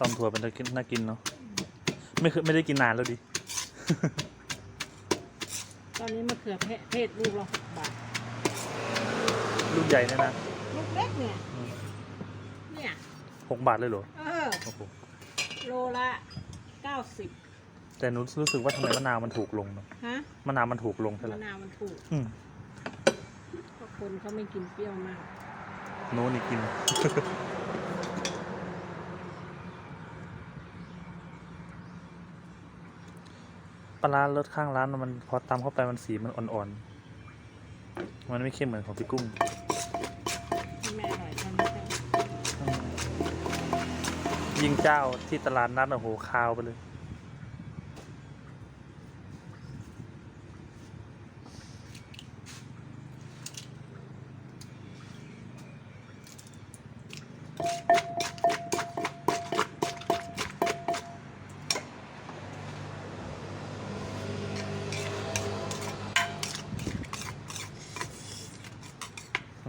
ตำถั่วเป็นน่ากินน่ากินเนาะไม่เคยไม่ได้กินนานแล้วดิ ตอนนี้มะเขือเพเพศลูกละหกบาทลูกใหญ่เนี่ยนะลูกเล็กเนี่ยอืมเนี่ยหกบาทเลยเหรอเออโอ้โหโลละเก้าสิบแต่หนูรู้สึกว่าทำไมมะนาวมันถูกลงเนาะฮะมะนาวมันถูกลงใช่ไหมมะนาวมันถูกอืมเพราะคนเขาไม่กินเปรี้ยวมาก โน้นี่กิน ปลาร้ารสข้างร้านมันพอตำเข้าไปมันสีมันอ่อนๆ มันไม่เข้มเหมือนของพี่กุ้งที่แม่อร่อยตอนนี้ก็อืมยิงเจ้าที่ตลาดนัดโอ้โหคาวไปเลย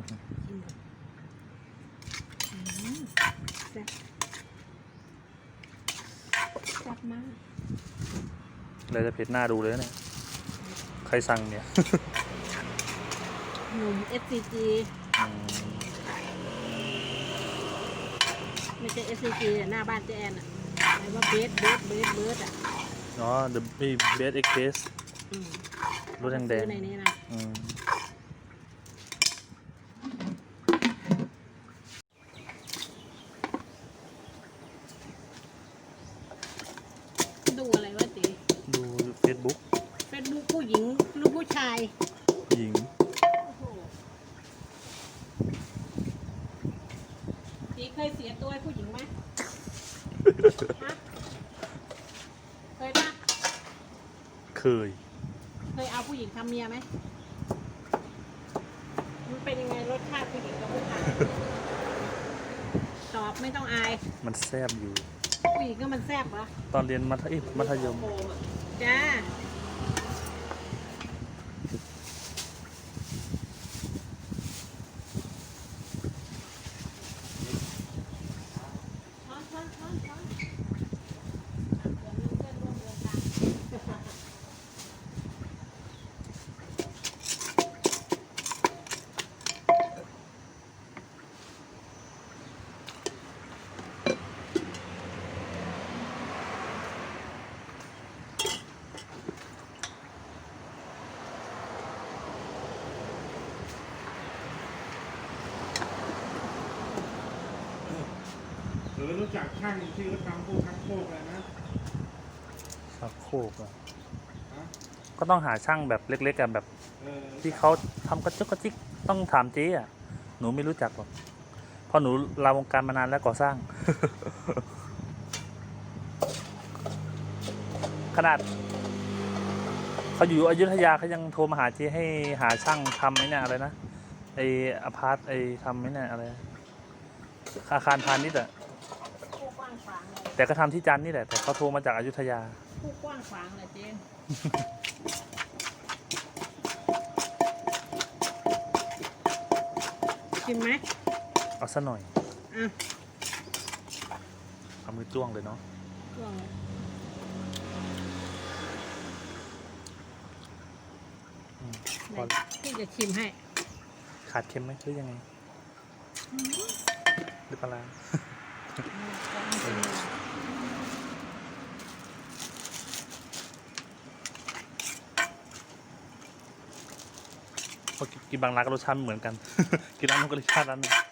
กินกับอืมแซ่บแซ่บมากเลยจะเผ็ดหน้าดูเลยนะเนี่ย ใครสั่งเนี่ย หนุ่ม SCG อืมไม่ใช่ SCG อะหน้าบ้านเจแอนอะอะไรว่าเบสเบสเบสเบสอะอ๋อ The Best Express อืมรถแดงๆซื้อในนี้นะ อืม ดูอะไรวะตี ดู Facebook เป็นลูกผู้หญิงลูกผู้ชาย หญิง โอ้โหตี เคยเสียตัวให้ผู้หญิงไหมฮะเคยปะเคย เคยเอาผู้หญิงทำเมียไหมมันเป็นยังไงรสชาติผู้หญิงกับผู้ชายตอบไม่ต้องอาย มันแซบอยู่ ผู้หญิงก็มันแซ่บเหรอตอนเรียนมัธยมัธยมจ้าช้อนช้อนช้อนช้อนเดี๋ยวมีเพื่อนร่วมเดินทาง หรือรู้จักช่างที่เขาทำพวกคักโคกอะไรนะชักโครกอะฮะก็ต้องหาช่างแบบเล็กๆกันแบบเออที่เขาทำกระจุกกระจิกต้องถามเจ๊อะหนูไม่รู้จักหรอกเพราะหนูลาวงการมานานแล้วก่อสร้าง ขนาดเขาอยู่อยุธยาเขายังโทรมาหาเจ๊ให้หาช่างทำไอ้เนี่ยอะไรนะไออพาร์ตไอทำไอ้เนี่ยอะไรอาคารพาณิชย์อะ ผู้กว้างขวางเลย แต่ก็ทำที่จันทร์นี่แหละ แต่เขาโทรมาจากอยุธยา ผู้กว้างขวางเลยเจนชิมไหมเอาซะหน่อย อะเอามือจ้วงเลยเนาะ ลองเลยอืม ไหพอนพี่จะชิมให้ ขาดเค็มไหมหรือยังไง หรือปลาร้า เพราะกินบางร้านก็รสชาติไม่เหมือนกัน กินร้านนู้นก็รสชาติร้านนี้น